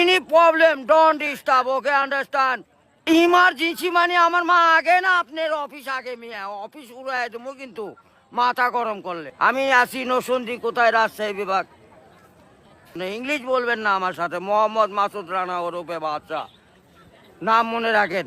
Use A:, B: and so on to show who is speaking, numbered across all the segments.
A: Any problem, don't disturb, okay, understand? Emergency মানে আমার মা আগে না আপনার অফিস আগে মিয়া অফিস উড়াই দেবো কিন্তু মাথা গরম করলে। আমি আসি নসন্দি কোথায় রাজশাহী বিভাগ? ইংলিশ বলবেন না আমার সাথে মোহাম্মদ মাসুদ রানা ওরূপে বাচ্চা নাম মনে রাখেন।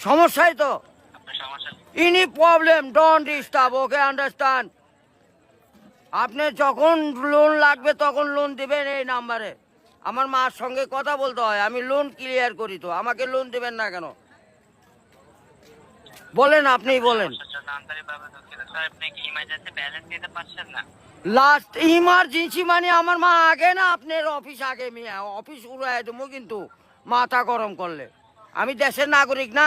A: সমস্যাই তো। ইনি problem don't disturb okay understand আপনি যখন লোন লাগবে তখন লোন দিবেন এই নাম্বারে আমার মার সঙ্গে কথা বলতে হয় আমি লোন ক্লিয়ার করি তো আমাকে লোন দেবেন না কেন? বলেন
B: আপনি বলেন
A: লাস্ট ইমার্জেন্সি মানে আমার মা আগে না আপনার অফিস আগে মিয়া। অফিস উড়াই দেবো কিন্তু মাথা গরম করলে। আমি দেশের নাগরিক না।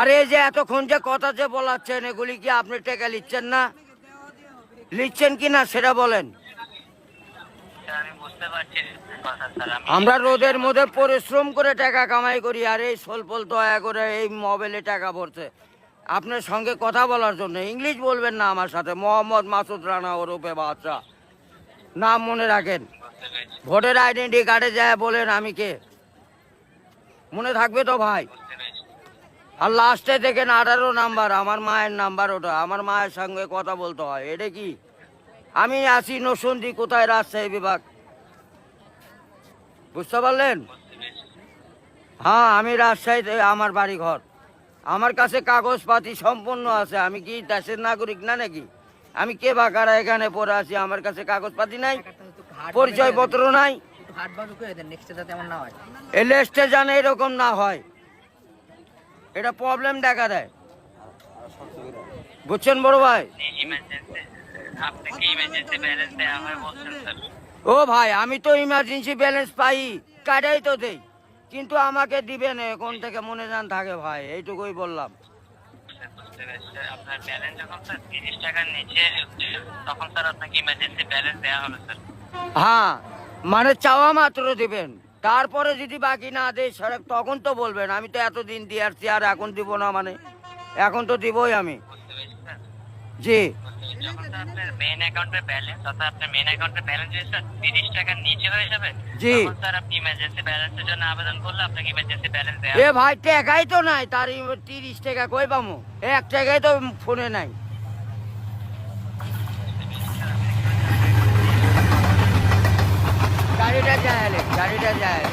A: আরে এই যে এতক্ষণ যে কথা যে বলাচ্ছেন এগুলি কি আপনি টেকা লিখছেন না? লিখছেন কি না সেটা বলেন। আমরা রোদের মধ্যে পরিশ্রম করে টাকা কামাই করি আর এই সোলপল দয়া করে এই মোবাইলে টাকা ভরছে। আপনার সঙ্গে কথা বলার জন্য ইংলিশ বলবেন না আমার সাথে মোহাম্মদ মাসুদ রানা ওরফে বাচ্চা নাম মনে রাখেন। ভোটের আইডেন্টি কার্ডে যায় বলেন আমি কে। মনে থাকবে তো ভাই? আর লাস্টে দেখেন আঠারো নাম্বার আমার মায়ের নাম্বার ওটা। আমার মায়ের সঙ্গে কথা বলতে হয়। এটা কি? আমি আছি নসন্দি কোথায় রাজশাহী বিভাগ? বুঝতে পারলেন? হ্যাঁ আমি রাজশাহীতে আমার বাড়ি ঘর আমার কাছে কাগজপাতি সম্পূর্ণ আছে। আমি কি দেশের নাগরিক না নাকি? আমি কে বাকারা এখানে পড়ে আছি? আমার কাছে কাগজপাতি নাই পরিচয় পত্র নাই।
C: না
A: এরকম না হয়। এটা প্রবলেম দেখা দেয়। বুঝছেন বড় ভাই? ও ভাই, আমি তো ইমার্জেন্সি ব্যালেন্স পাই, কাটাই তো দেই। কিন্তু আমাকে দিবেন কোন থেকে মনে যান থাকে ভাই, এইটুকুই বললাম। হ্যাঁ। মানে চাওয়া মাত্র দিবেন। তারপরে যদি বাকি না দেয় সেটা তখন তো বলবেন, আমি তো এতদিন দিয়ে আসছি, আর এখন দিব না মানে। এখন তো দিবই আমি। জি। ভাই তো নাই তার তিরিশ টাকা কই এক টাকাই তো ফোনে নাই। গাড়িটা যায় গাড়িটা যায়